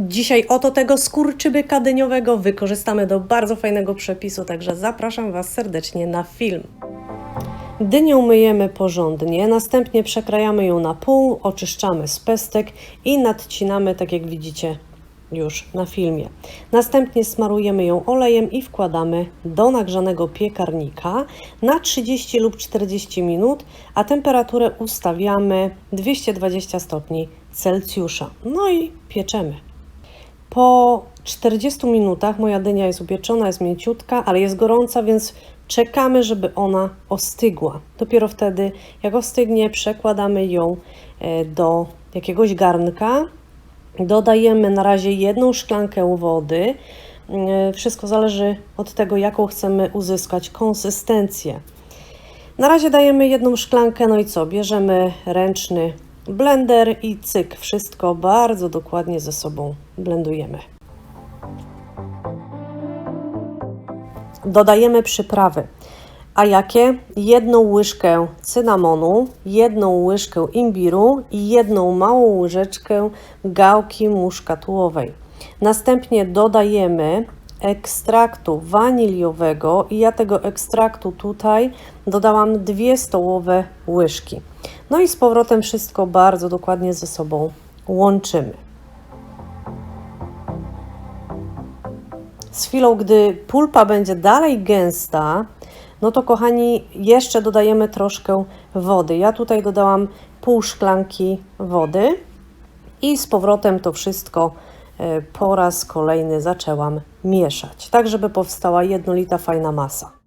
Dzisiaj oto tego skurczybyka dyniowego wykorzystamy do bardzo fajnego przepisu, także zapraszam Was serdecznie na film. Dynię myjemy porządnie, następnie przekrajamy ją na pół, oczyszczamy z pestek i nadcinamy, tak jak widzicie już na filmie. Następnie smarujemy ją olejem i wkładamy do nagrzanego piekarnika na 30 lub 40 minut, a temperaturę ustawiamy 220 stopni Celsjusza. No i pieczemy. Po 40 minutach moja dynia jest upieczona, jest mięciutka, ale jest gorąca, więc czekamy, żeby ona ostygła. Dopiero wtedy, jak ostygnie, przekładamy ją e, do jakiegoś garnka. Dodajemy na razie jedną szklankę wody. E, Wszystko zależy od tego, jaką chcemy uzyskać konsystencję. Na razie dajemy jedną szklankę, no i co? Bierzemy ręczny blender i cyk, wszystko bardzo dokładnie ze sobą blendujemy. Dodajemy przyprawy. A jakie? Jedną łyżkę cynamonu, jedną łyżkę imbiru i jedną małą łyżeczkę gałki muszkatułowej. Następnie dodajemy ekstraktu waniliowego i ja tego ekstraktu tutaj dodałam dwie stołowe łyżki. No i z powrotem wszystko bardzo dokładnie ze sobą łączymy. Z chwilą, gdy pulpa będzie dalej gęsta, no to kochani, jeszcze dodajemy troszkę wody. Ja tutaj dodałam pół szklanki wody i z powrotem to wszystko e, po raz kolejny zaczęłam mieszać, tak żeby powstała jednolita fajna masa.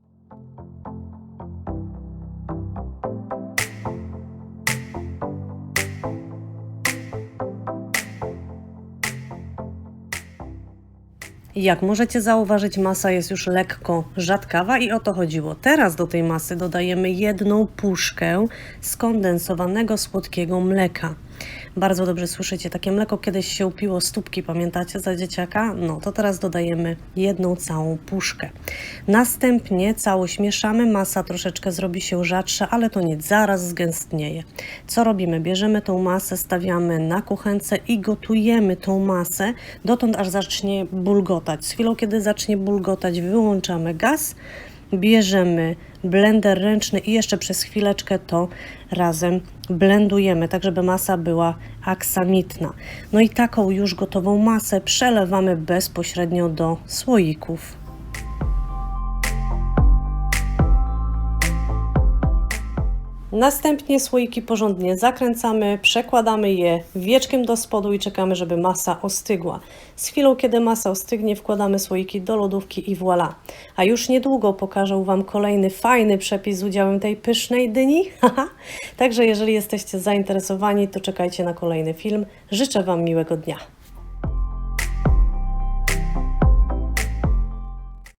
Jak możecie zauważyć, masa jest już lekko rzadkawa i o to chodziło. Teraz do tej masy dodajemy jedną puszkę skondensowanego słodkiego mleka. Bardzo dobrze słyszycie, takie mleko kiedyś się upiło stópki, pamiętacie, za dzieciaka? No to teraz dodajemy jedną całą puszkę. Następnie całość mieszamy, masa troszeczkę zrobi się rzadsza, ale to nic, zaraz zgęstnieje. Co robimy? Bierzemy tą masę, stawiamy na kuchence i gotujemy tą masę dotąd, aż zacznie bulgotać. Z chwilą, kiedy zacznie bulgotać, wyłączamy gaz, bierzemy blender ręczny i jeszcze przez chwileczkę to razem blendujemy, tak żeby masa była aksamitna. No i taką już gotową masę przelewamy bezpośrednio do słoików. Następnie słoiki porządnie zakręcamy, przekładamy je wieczkiem do spodu i czekamy, żeby masa ostygła. Z chwilą, kiedy masa ostygnie, wkładamy słoiki do lodówki i voilà. A już niedługo pokażę Wam kolejny fajny przepis z udziałem tej pysznej dyni. Także jeżeli jesteście zainteresowani, to czekajcie na kolejny film. Życzę Wam miłego dnia.